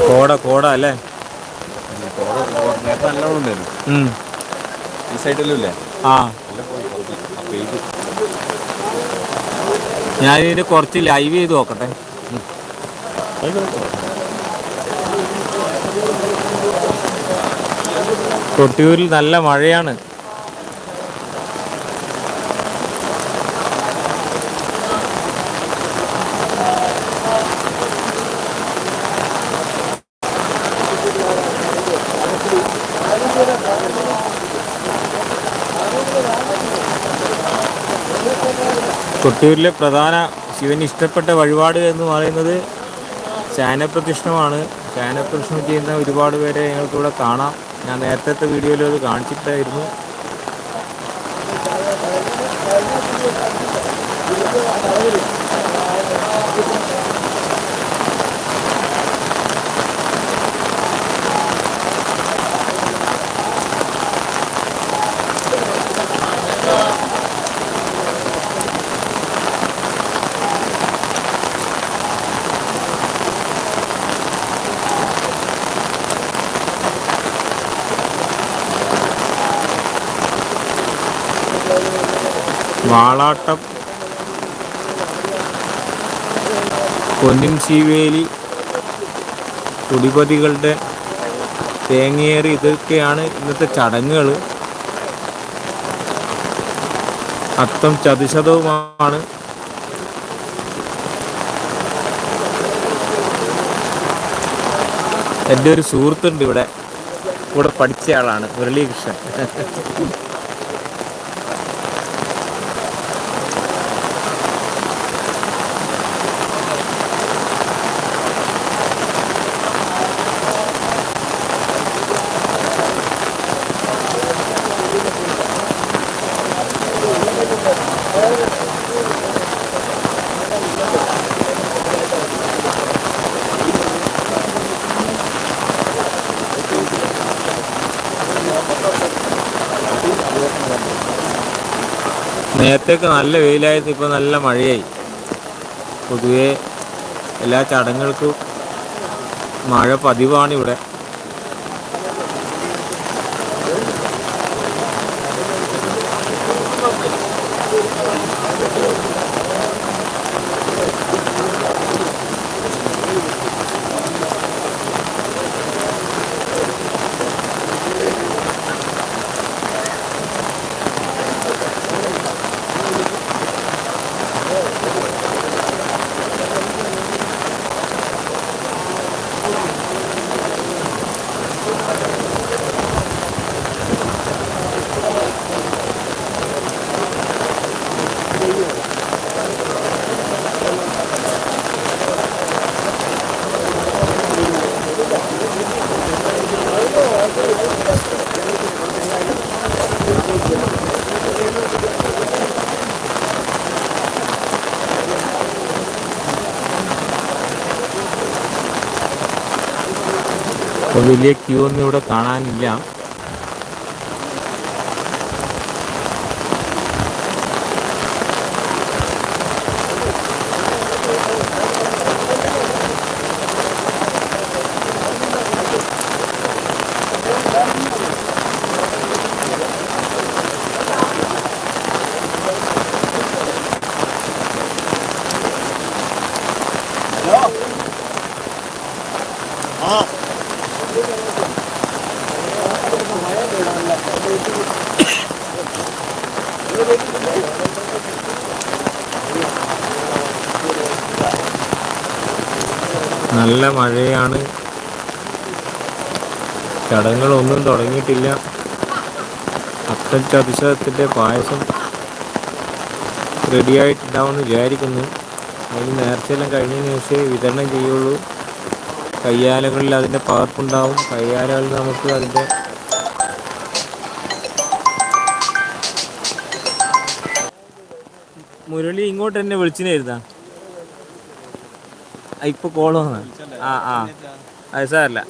കോട കോട അല്ലേ? ഞാൻ ഈ സൈഡിലും ഇല്ലേ? ആ. എല്ലാം പോയി പകുതി. അപ്പൊ ഇത് ഞാനിതിന് കുറച്ച് ലൈവ് ചെയ്ത് നോക്കട്ടെ. കൊട്ടിയൂരിൽ നല്ല മഴയാണ്. കൊട്ടിയൂരിലെ പ്രധാന ശിവന് ഇഷ്ടപ്പെട്ട വഴിപാട് എന്ന് പറയുന്നത് ചാനപ്രതിഷ്ഠമാണ് ശയനപ്രദക്ഷിണം ചെയ്യുന്ന ഒരുപാട് പേരെ ഞങ്ങൾക്കിവിടെ കാണാം. ഞാൻ നേരത്തെ വീഡിയോയിൽ അത് കാണിച്ചിട്ടായിരുന്നു. വാളാട്ടം പൊന്നിൻ ശീവേലി കുടിപതികളുടെ തേങ്ങയേറി ഇതൊക്കെയാണ് ഇന്നത്തെ ചടങ്ങുകൾ അത്തം ചതുശതവുമാണ്. എന്റെ ഒരു സുഹൃത്തുണ്ട് ഇവിടെ. കൂടെ പഠിച്ചയാളാണ് മുരളീകൃഷ്ണൻ. നേരത്തെയൊക്കെ നല്ല വെയിലായിരുന്നു ഇപ്പോൾ നല്ല മഴയായി. പൊതുവെ എല്ലാ ചടങ്ങുകൾക്കും മഴ പതിവാണ് ഇവിടെ. അപ്പോൾ വലിയ ക്യൂ ഒന്നും ഇവിടെ കാണാനില്ല. നല്ല മഴയാണ്. ചടങ്ങുകളൊന്നും തുടങ്ങിയിട്ടില്ല. അത്തം ചതുശതത്തിന്റെ പായസം റെഡിയായിട്ടുണ്ടാവുമെന്ന് വിചാരിക്കുന്നു. അതിന് നേർച്ചയെല്ലാം കഴിഞ്ഞതിന് ശേഷമേ വിതരണം ചെയ്യുള്ളൂ. കയ്യാലകളിൽ അതിന്റെ പകർപ്പുണ്ടാവും കയ്യാലകളിൽ നമുക്ക് അതിന്റെ മുരളി ഇങ്ങോട്ട് എന്നെ വിളിച്ചിനായിരുന്നാ ഇപ്പൊ കോൾ വന്ന ആ ആ. അത് സാരല്ല.